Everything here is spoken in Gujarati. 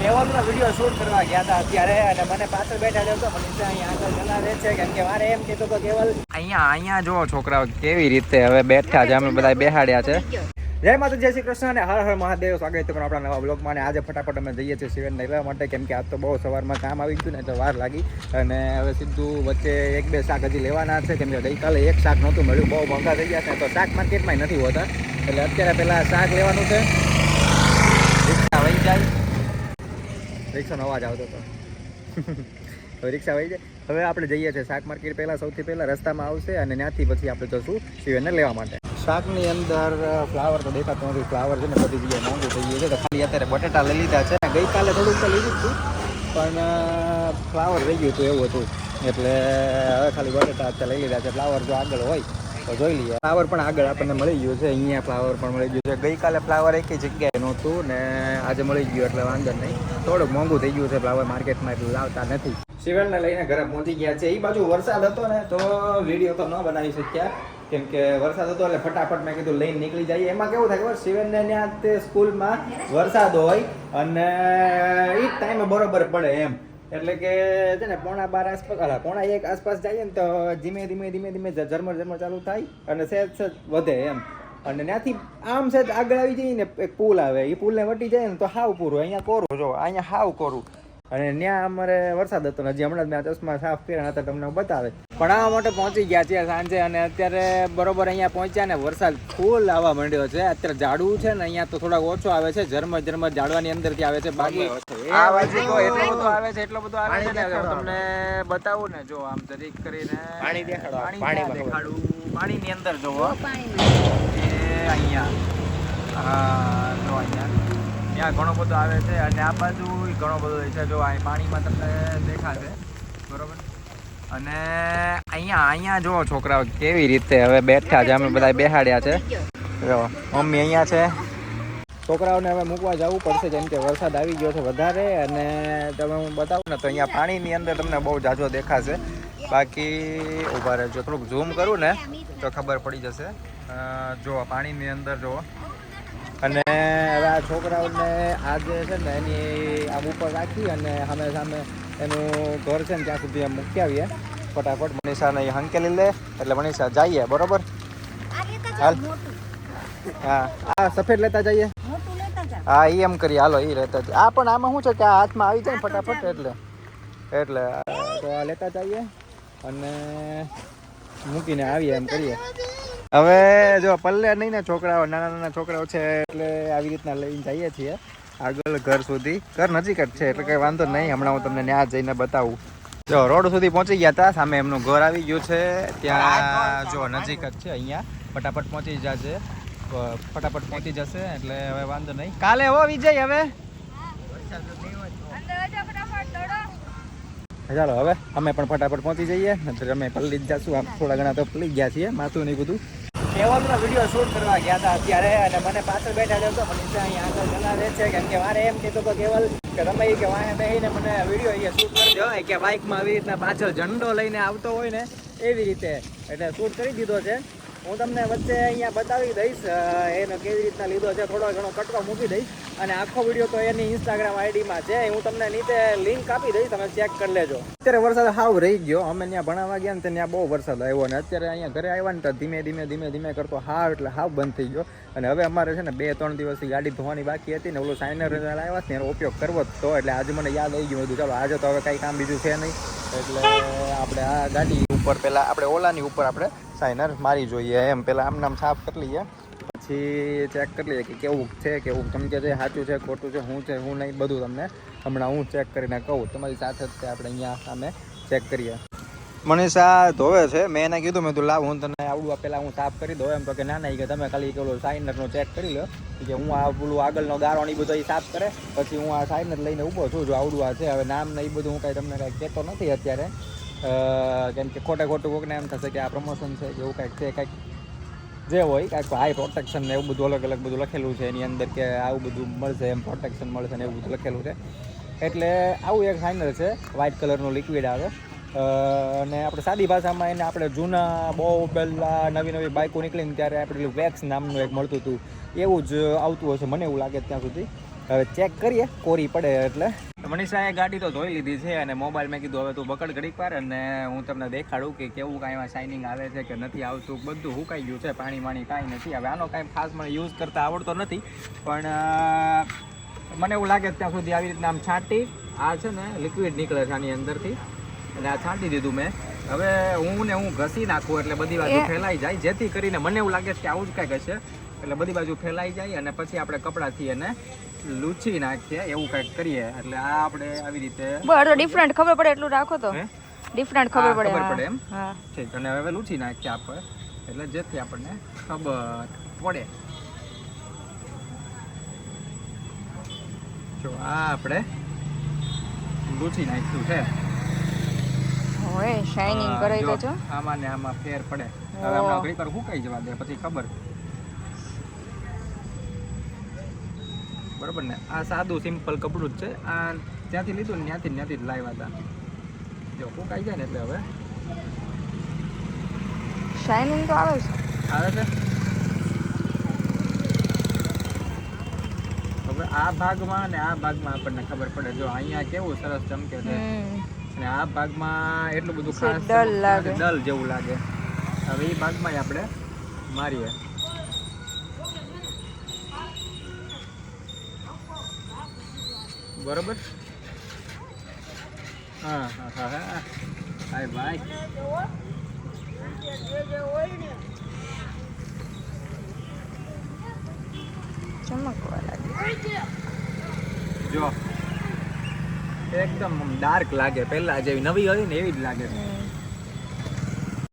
કેવલનો વીડિયો શૂટ કરવા ગયા હતા અત્યારે અને મને પાછળ બેઠા રહ્યો મને અહીંયા આગળ છે. કેમ કે મારે એમ કીધું તો કેવલ અહીંયા અહીંયા જો છોકરાઓ કેવી રીતે હવે બેઠા છે. અમે બધા બેહાડ્યા છે. જય માતા જય શ્રી કૃષ્ણ અને હર હર મહાદેવ. સ્વાગત છે આપણા નવા બ્લોગમાં અને આજે ફટાફટ અમે જઈએ છીએ શિવનને લેવા માટે કેમ કે આજ તો બહુ સવારમાં કામ આવી ગયું ને એટલે વાર લાગી. અને હવે સીધું વચ્ચે એક બે શાક હજી લેવાના છે કેમ કે ગઈકાલે એક શાક નહોતું મળ્યું બહુ મોંઘા થઈ ગયા છે. તો શાક માર્કેટમાં નથી હોતા. એટલે અત્યારે પહેલાં શાક લેવાનું છે. રિક્ષા વહી જાય રિક્ષાનો અવાજ આવતો હતો. હવે રિક્ષા વહી જાય. હવે આપણે જઈએ છીએ શાક માર્કેટ પહેલાં, સૌથી પહેલાં રસ્તામાં આવશે અને ત્યાંથી પછી આપણે જશું શિવનને લેવા માટે. શાકની અંદર ફ્લાવર તો દેખાતો નથી ફ્લાવર છે ને બધી જગ્યાએ મોંઘું થઈ ગયું છે. તો ખાલી અત્યારે બટેટા લઈ લીધા છે. ગઈકાલે થોડુંક તો લીધું હતું, પણ ફ્લાવર રહી ગયું હતું એવું હતું. એટલે, હવે ખાલી બટેટા અત્યારે લઈ લીધા છે. ફ્લાવર જો આગળ હોય, તો જોઈ લઈએ. ફ્લાવર પણ આગળ આપણને મળી ગયું છે. અહીંયા ફ્લાવર પણ મળી ગયું છે. ગઈકાલે ફ્લાવર એક જગ્યાએ નહોતું ને આજે મળી ગયું એટલે વાંધો નહીં. થોડુંક મોંઘું થઈ ગયું છે હવે માર્કેટમાં એટલે લાવતા નથી. સિવિલને લઈને ઘરે પહોંચી ગયા છે. એ બાજુ વરસાદ હતો ને તો વીડિયો તો ન બનાવી શક્યા. કેમ કે વરસાદ હતો એટલે ફટાફટ મેં કીધું લઈને નીકળી જઈએ. એમાં કેવું થાય ખબર? શિવનને ત્યાં તે સ્કૂલમાં વરસાદ હોય અને એ જ ટાઈમે બરોબર પડે એમ. એટલે કે છે ને, પોણા બાર આસપાસ પોણા એક આસપાસ જઈએ ને તો ધીમે ધીમે ધીમે ધીમે ઝરમર ઝરમર ચાલુ થાય અને સહેજ સહેજ વધે એમ. અને ત્યાંથી આમ છે આગળ આવી જઈએ ને એક પુલ આવે. એ પુલને વટી જાય ને તો હાવ પૂરું. અહીંયા કોરું જો અહીંયા હાવ કોરું. અને ત્યાં અમારે વરસાદ હતો ને હજી હમણાં જ મેં ચશ્મા સાફ કર્યા હતા તમને બતાવે પણ આ માટે પહોંચી ગયા છીએ સાંજે અને અત્યારે બરોબર અહીંયા પહોંચ્યા ને વરસાદ ફૂલ આવવા માંડ્યો છે. અત્યારે ઝાડવું છે ને અહીંયા તો થોડાક ઓછો આવે છે. ઝરમર ઝરમર ઝાડવાની અંદરથી આવે છે. બાકી આ બાજુ તો એટલો બધો આવે છે એટલો બધો આવે છે ને તમને બતાવું ને જો આમ જરીક કરીને પાણી દેખાડો, પાણી દેખાડું. પાણીની અંદર જોવો. એ અહીંયા હા જો અહીંયા, ત્યાં ઘણો બધો આવે છે અને આ બાજુ ઘણો બધો છે, જો અહીં પાણીમાં તમને દેખાશે, બરોબર? અને અહીંયા અહીંયા જો છોકરાઓ કેવી રીતે હવે બેઠા છે, અમે બધા બેહાડ્યા છે. જો, મમ્મી અહીંયા છે. છોકરાઓને હવે મૂકવા જવું પડશે, જેમ કે વરસાદ આવી ગયો છે વધારે, અને તમે હું બતાવું ને તો અહીંયા પાણીની અંદર તમને બહુ જાજો દેખાશે. બાકી ઊભા રહેજો, થોડુંક ઝૂમ કરું ને, તો ખબર પડી જશે. જો પાણીની અંદર જો અને હવે આ છોકરાઓને આજે છે ને એની આમ ઉપર રાખી અને સામે સામે એનું ઘર છે ને ત્યાં સુધી એમ મૂકી આવીએ. ફટાફટ મનીષાને અહીં હંકેલી લે. એટલે મનીષા જઈએ બરોબર? હાલ. હા. આ સફેદ લેતા જઈએ. હા એ એમ કરીએ. હાલો એ લેતા જઈએ. આ પણ આમાં શું છે કે આ હાથમાં આવી જાય ને ફટાફટ એટલે. એટલે તો આ લેતા જઈએ અને મૂકીને આવીએ એમ કરીએ. હવે જો પલ્લે નહીં ને છોકરાઓ, નાના નાના છોકરાઓ છે એટલે આવી રીતના લઈને જઈએ છીએ. આગળ ઘર સુધી. ઘર નજીક જ છે, એટલે કંઈ વાંધો નહીં. હમણાં હું તમને ત્યાં જઈને બતાવું. જો, રોડ સુધી પહોંચી ગયા હતા. સામે એમનું ઘર આવી ગયું છે. ત્યાં જો નજીક જ છે અહીંયા. ફટાફટ પહોંચી જશે ફટાફટ પહોંચી જશે, એટલે હવે વાંધો નહીં. કાલે હો વિજય હવે? ચાલો, હવે અમે પણ ફટાફટ પહોંચી જઈએ. અમે પલ્લી જ જશું. આમ થોડા ઘણા તો પલ્લી ગયા છીએ, માથું નહીં બધું. કેવલનો વીડિયો શૂટ કરવા ગયા હતા અત્યારે અને મને પાછળ બેઠા રહ્યો તો મને અહીંયા આગળ જણાવે છે. કેમ કે મારે એમ કીધું તો કેવલ કે તમે કે વાંહે બેહીને મને વીડિયો અહીંયા શૂટ કરજો કે બાઇકમાં આવી રીતના પાછળ ઝંડો લઈને આવતો હોય ને એવી રીતે એટલે શૂટ કરી દીધો છે. હું તમને વચ્ચે અહીંયા બતાવી દઈશ એનો કેવી રીતના લીધો છે. થોડો ઘણો કટકો મૂકી દઈશ. અને આખો વીડિયો તો એની ઇન્સ્ટાગ્રામ આઈડીમાં છે. હું તમને નીચે લિંક આપી દઈશ, તમે ચેક કરી લેજો. અત્યારે વરસાદ હાવ રહી ગયો. અમે ત્યાં ભણાવવા ગયા ને, ત્યાં બહુ વરસાદ આવ્યો ને, અત્યારે અહીંયા ઘરે આવ્યા ને, તો ધીમે ધીમે ધીમે ધીમે કરતો હાવ એટલે હાવ બંધ થઈ ગયો. અને હવે અમારે છે ને બે ત્રણ દિવસથી ગાડી ધોવાની બાકી હતી ને, ઓલું સાઇનર આવ્યા ને, એનો ઉપયોગ કરવો જ તો. એટલે આજે મને યાદ આવી ગયું. બધું ચાલો, આજે તો હવે કાંઈ કામ બીજું છે નહીં. એટલે આપણે આ ગાડી ઉપર પહેલાં આપણે ઓલાની ઉપર આપણે સાઇનર મારી જોઈએ એમ. પહેલાં આમ નામ સાફ કરી લઈએ. પછી ચેક કરી લઈએ કે કેવું છે, કેવું ચમકે છે સાચું છે, ખોટું છે શું છે શું નહીં, બધું તમને હમણાં હું ચેક કરીને કહું. તમારી સાથે જ આપણે અહીંયા સામે ચેક કરીએ. મનીષા, ધોવે છે? મેં એને કીધું, મેં તું લાવ, હું તને આવડું પહેલાં હું સાફ કરી દઉં. એમ તો કે ના ના કે તમે ખાલી પેલો સાઇનરનો ચેક કરી લો. કે હું આ પેલું આગળનો ગારો ને એ બધો એ સાફ કરે. પછી હું આ સાઇનર લઈને ઊભો છું, જો આવડું આ છે. હવે નામ ને એ બધું હું કાંઈ તમને કાંઈ કહેતો નથી અત્યારે. કેમ કે ખોટે ખોટું કોકને એમ થશે કે આ પ્રમોશન છે કે એવું કાંઈક છે, કાંઈક જે હોય કાંઈક હાઈ પ્રોટેક્શન ને એવું બધું અલગ અલગ બધું લખેલું છે. એની અંદર કે આવું બધું મળશે, એમ પ્રોટેક્શન મળશે ને એવું બધું લખેલું છે. એટલે આવું એક ફાઇનલ છે વ્હાઇટ કલરનું લિક્વિડ આવે. અને આપણે સાદી ભાષામાં એને આપણે જૂના બહુ પહેલાં નવી નવી બાઇકો નીકળીને ત્યારે આપણે વેક્સ નામનું એક મળતું હતું. એવું જ આવતું હશે, મને એવું લાગે ત્યાં સુધી. હવે ચેક કરીએ, કોરી પડે એટલે. મનીષાએ ગાડી તો ધોઈ લીધી છે અને મોબાઈલ મેં કીધું હવે તું બકડ ઘડીક પાર અને હું તમને દેખાડું કે કેવું કાંઈ એમાં શાઇનિંગ આવે છે કે નથી આવતું. બધું સુકાઈ ગયું છે પાણી વાણી કાંઈ નથી. હવે આનો કાંઈ ખાસ મને યુઝ કરતા આવડતો નથી પણ મને એવું લાગે ત્યાં સુધી આવી રીતના આમ છાંટી આ છે ને લિક્વિડ નીકળે છે આની અંદરથી. એટલે આ છાંટી દીધું મેં. હવે હું ને હું ઘસી નાખું એટલે બધી બાજુ ફેલાઈ જાય જેથી કરીને મને એવું લાગે છે કે આવું જ કાંઈક હશે. એટલે બધી બાજુ ફેલાઈ જાય અને પછી આપણે કપડાથી એને લૂછી નાખીએ એવું કંઈક કરીએ. એટલે આ આપણે આવી રીતે બરાબર ડિફરન્ટ ખબર પડે એટલું રાખો તો. ડિફરન્ટ ખબર પડે ખબર પડે એમ? ઠીક અને હવે લૂછી નાખીએ આપણે. એટલે જેથી આપણને ખબર પડે. જો આ આપણે લૂછી નાખ્યું છે. હોય શાઇનિંગ હા, કરે તો છો. આમાં ને આમાં ફેર પડે. હવે આપણે હમણાં પર સુકાઈ જવા દે પછી ખબર બરોબર ને? આ સાદું સિમ્પલ કપડું જ છે. આ ત્યાંથી લીધું ને ત્યાંથી ત્યાંથી જ લાવ્યા હતા. જો સુકાઈ જાય ને એટલે હવે. શાઇનિંગ તો આવે છે. આવે છે? હવે આ ભાગમાં અને આ ભાગમાં આપણને ખબર પડે. જો અહીંયા કેવું સરસ ચમકે છે. અને આ ભાગમાં એટલું બધું ખાસ લાગે. ડલ જેવું લાગે. હવે એ ભાગમાં આપણે મારીએ. બરોબર? હા હા હા હા. હાય, ભાઈ. ચમકવા જો, એકદમ ડાર્ક લાગે. પહેલા જેવી નવી હતી ને એવી જ લાગે.